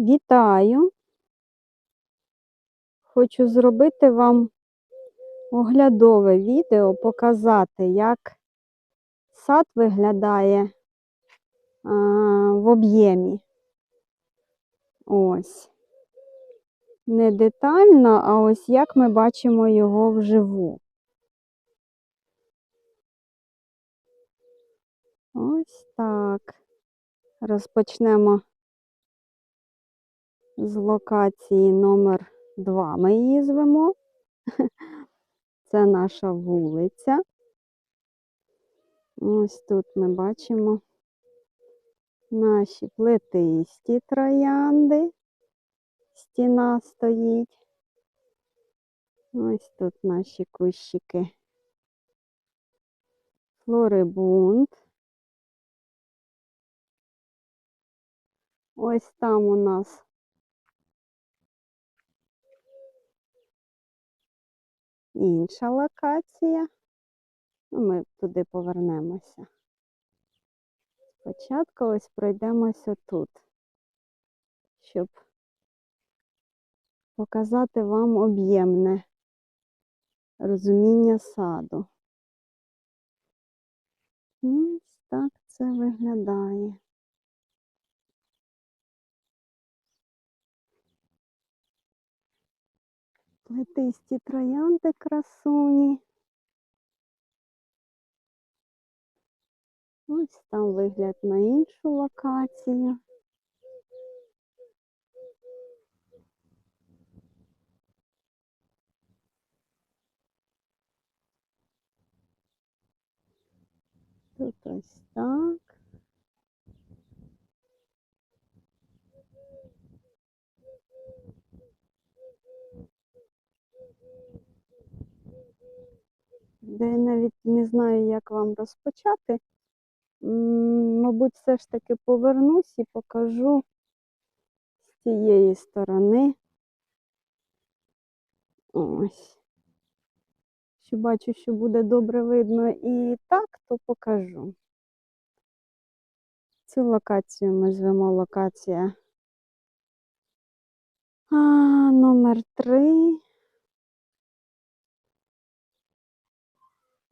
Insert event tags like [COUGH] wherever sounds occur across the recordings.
Вітаю! Хочу зробити вам оглядове відео, показати, як сад виглядає а, в об'ємі. Ось. Не детально, а ось як ми бачимо його вживу. Ось так. Розпочнемо з локації номер 2 ми її звемо. [LAUGHS] Це наша вулиця. Ось тут ми бачимо наші плетисті троянди. Стіна стоїть. Ось тут наші кущики. Флорибунд. Ось там у нас інша локація. Ну, Ми туди повернемося. Спочатку ось пройдемося тут, щоб показати вам об'ємне розуміння саду. Ось так це виглядає. Плетисті троянди красуні. Ось там вигляд на іншу локацію. Тут ось так. Де я навіть не знаю, як вам розпочати. Мабуть, все ж таки повернусь і покажу з цієї сторони. Ось. Що бачу, що буде добре видно і так, то покажу. Цю локацію ми звемо локація а, номер 3.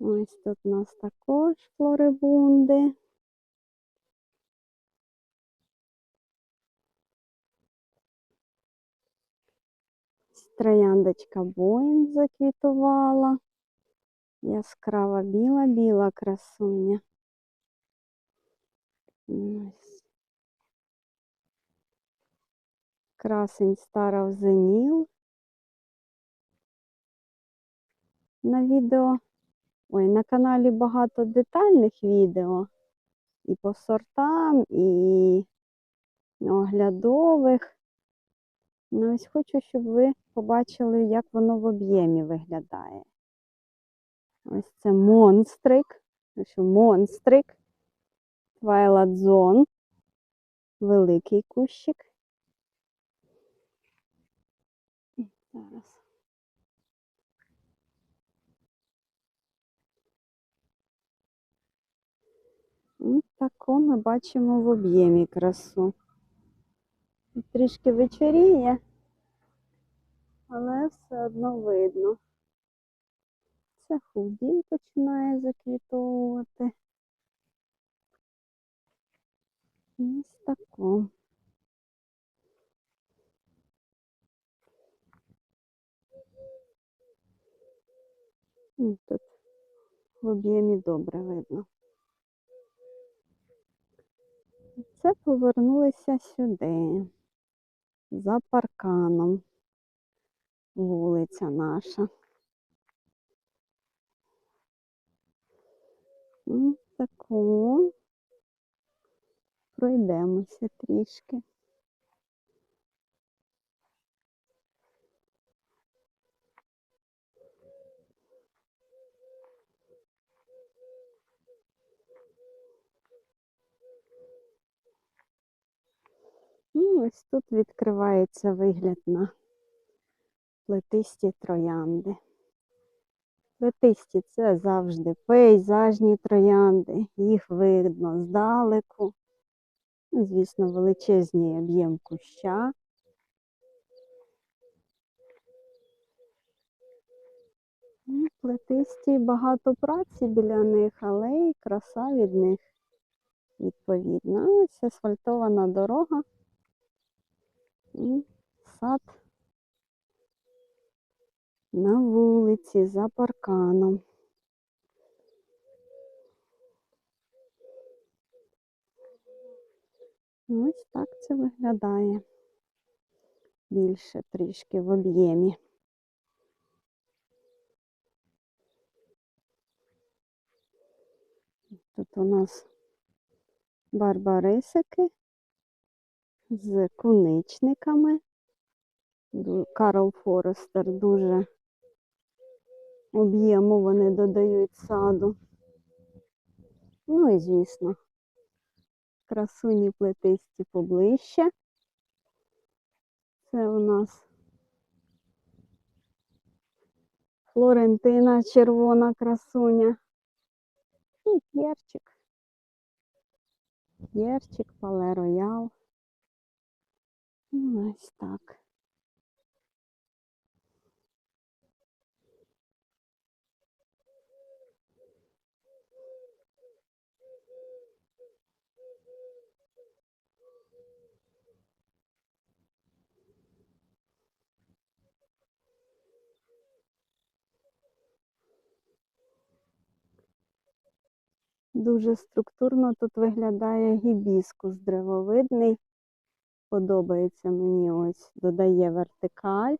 Ось тут у нас також флорибунди. Трояндочка Боїн заквітувала. Яскрава біла-біла красуня. Ось. Красень старов зеніл. На відео. Ой, на каналі багато детальних відео. І по сортам, і оглядових. Ну, ось хочу, щоб ви побачили, як воно в об'ємі виглядає. Ось це монстрик. Що монстрик. Twilight Zone. Великий кущик. Зараз. Ось таку ми бачимо в об'ємі красу. Трішки вечоріє, але все одно видно. Це худін починає заквітовувати. Ось таку. Тут в об'ємі добре видно. Це повернулися сюди, за парканом, вулиця наша. Ось таку. Пройдемося трішки. Ну, ось тут відкривається вигляд на плетисті троянди. Плетисті це завжди пейзажні троянди, їх видно здалеку. Ну, Звісно, величезний об'єм куща. Плетисті багато праці біля них, але й краса від них відповідна. Ось асфальтована дорога і сад на вулиці за парканом. Ось так це виглядає. Більше трішки в об'ємі. Тут у нас барбарисики з куничниками. Карл Форестер дуже об'єму вони додають саду. Ну і звісно, красуні плетисті поближче. Це у нас Флорентина, червона красуня. І П'єрчик. П'єрчик, Пале Роял. Ну, Ось так. Дуже структурно тут виглядає гібіскус древовидний. Подобається мені ось, додає вертикаль.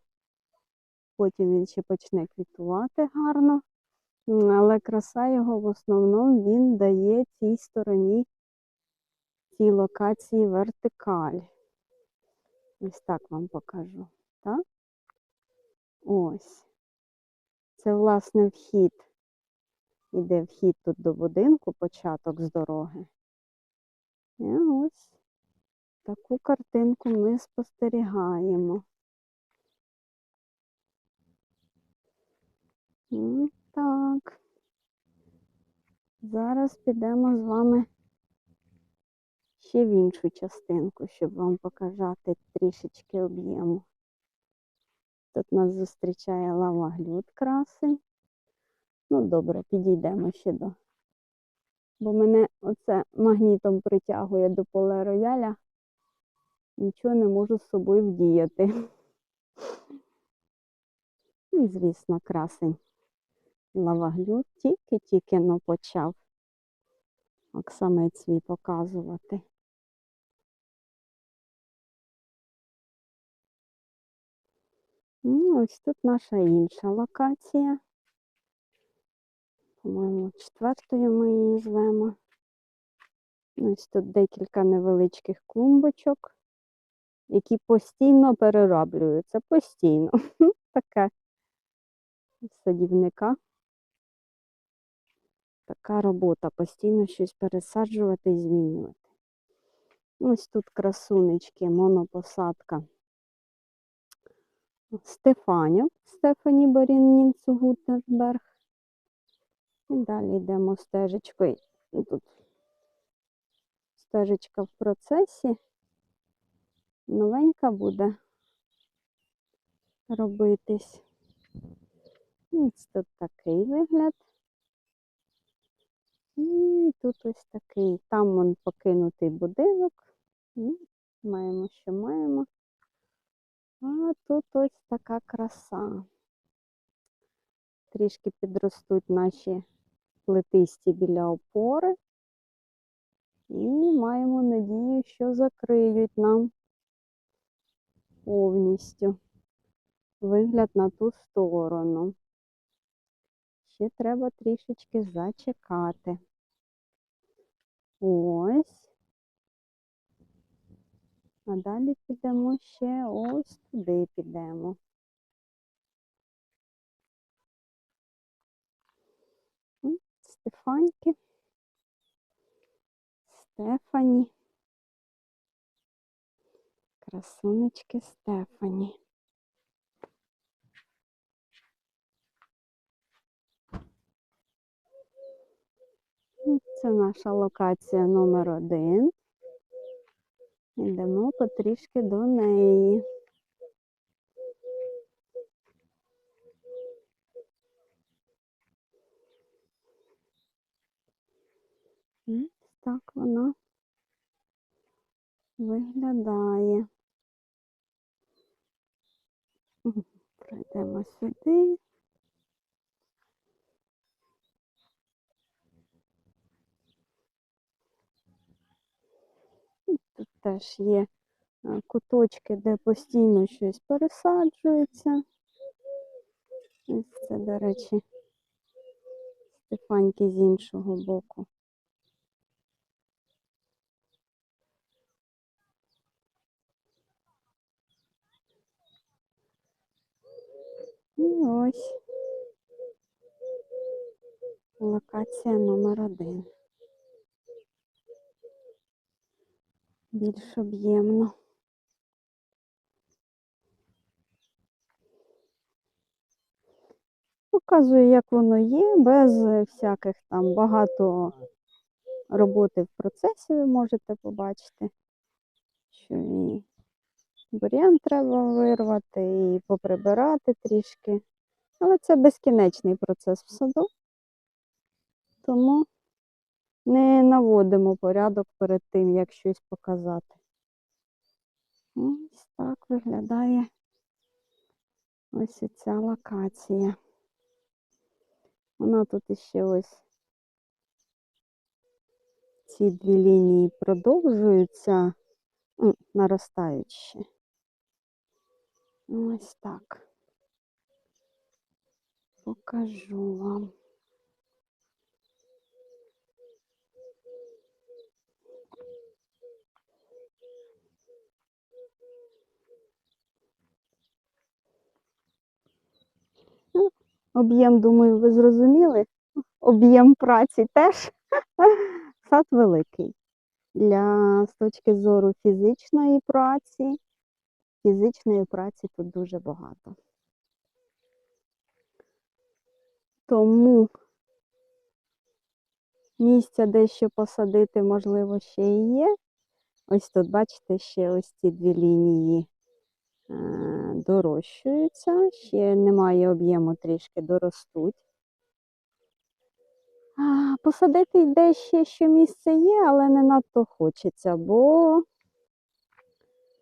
Потім він ще почне квітувати гарно. Але краса його в основному він дає цій стороні, цій локації вертикаль. Ось так вам покажу. Так? Ось. Це, власне, вхід. Іде вхід тут до будинку, початок з дороги. І ось таку картинку ми спостерігаємо. М, Так. Зараз підемо з вами ще в іншу частинку, щоб вам показати трішечки об'єму. Тут нас зустрічає лаваглюд красень. Ну, добре, підійдемо ще до. Бо мене оце магнітом притягує до поле рояля. Нічого не можу з собою вдіяти. І, [LAUGHS] звісно, красень лаваглюд тільки-тільки но почав оксамець свій показувати. Ну, ось тут наша інша локація. По-моєму, четвертою ми її звемо. Ось тут декілька невеличких клумбочок, які постійно перероблюються. Постійно. [LAUGHS] Таке садівника. Така робота, постійно щось пересаджувати і змінювати. Ось тут красунечки, монопосадка. Стефанів, Стефані Борін Гутерберг. І далі йдемо стежечкою. Тут стежечка в процесі. Новенька буде робитись. Ось тут такий вигляд. І тут ось такий. Там вон покинутий будинок. Ну, Маємо, що маємо. А тут ось така краса. Трішки підростуть наші плетисті біля опори. І маємо надію, що закриють нам повністю вигляд на ту сторону. Ще треба трішечки зачекати. Ось. А далі підемо ще ось туди підемо. Стефаньки. Стефані. Красунечки Стефані. Це наша локація номер один. Йдемо потрішки до неї. Так вона виглядає. Мгм. Пройдемо сюди. Тут теж є е, куточки, де постійно щось пересаджується. Ось це, до речі, Стефаньки з іншого боку. І ось локація номер один. Більш об'ємно. Показую, як воно є, без всяких там багато роботи в процесі ви можете побачити, що і бур'ян треба вирвати, і поприбирати трішки. Але це безкінечний процес в саду, тому не наводимо порядок перед тим, як щось показати. Ось так виглядає ось ця локація. Вона тут іще ось ці дві лінії продовжуються, наростають ще. Ось так. Покажу вам. Ну, Об'єм, думаю, ви зрозуміли. Об'єм праці теж. [LAUGHS] Сад великий. Для з точки зору фізичної праці, фізичної праці тут дуже багато. Тому місця дещо посадити, можливо, ще і є. Ось тут, бачите, ще ось ці дві лінії е, дорощуються, ще немає об'єму, трішки доростуть. Посадити йде ще, що місце є, але не надто хочеться, бо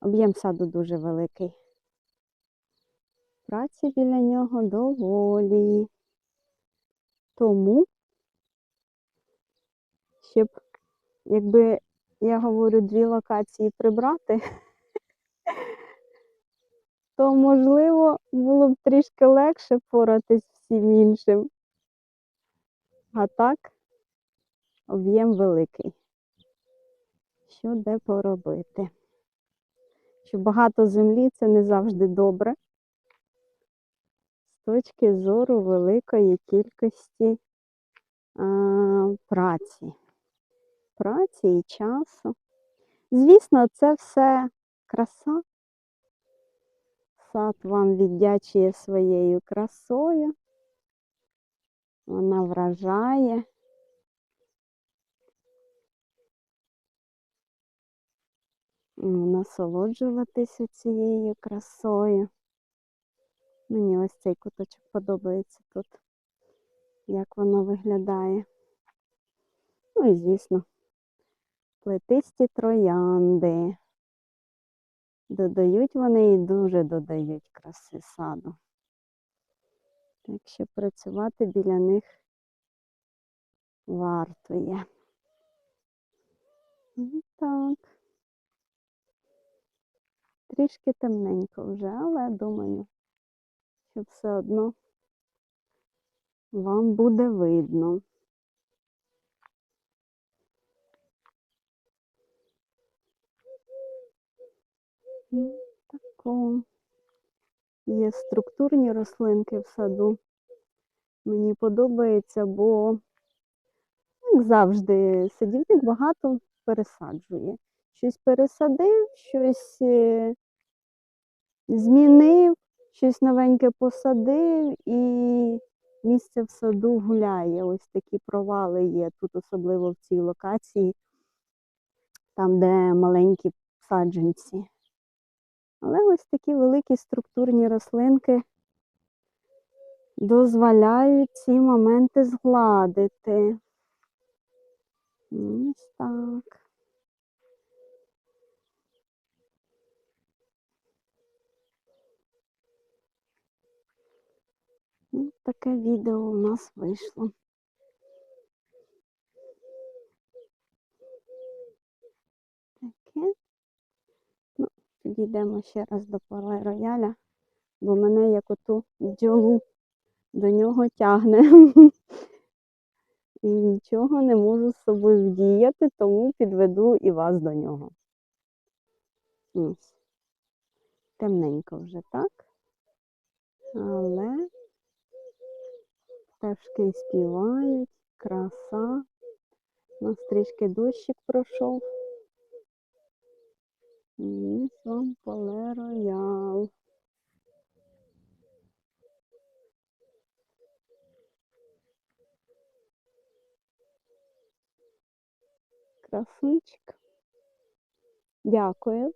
об'єм саду дуже великий. Праці біля нього доволі. Тому, щоб, якби я говорю, дві локації прибрати, [LAUGHS] то, можливо, було б трішки легше впоратись всім іншим. А так, об'єм великий. Що де поробити? Що багато землі це не завжди добре. З точки зору великої кількості а, праці. Праці і часу. Звісно, це все краса. Сад вам віддячує своєю красою. Вона вражає. Ну, Насолоджуватися цією красою. Мені ось цей куточок подобається тут, як воно виглядає. Ну і, звісно, плетисті троянди. Додають вони і дуже додають краси саду. Так що працювати біля них варто є. Ну, Так. Трішки темненько вже, але думаю, що все одно вам буде видно. Тако. Є структурні рослинки в саду. Мені подобається, бо, як завжди, садівник багато пересаджує. Щось пересадив, щось е, змінив, щось новеньке посадив, і місце в саду гуляє. Ось такі провали є тут, особливо в цій локації, там, де маленькі саджанці. Але ось такі великі структурні рослинки дозволяють ці моменти згладити. Ось так. Ось таке відео у нас вийшло. Таке. Ну, підійдемо ще раз до поле рояля, бо мене як оту бджолу до нього тягне. [LAUGHS] І нічого не можу з собою вдіяти, тому підведу і вас до нього. Темненько вже, так? Але пташки співають, краса. Нас трішки дощик пройшов. І вам поле роял. Красунчик. Дякую.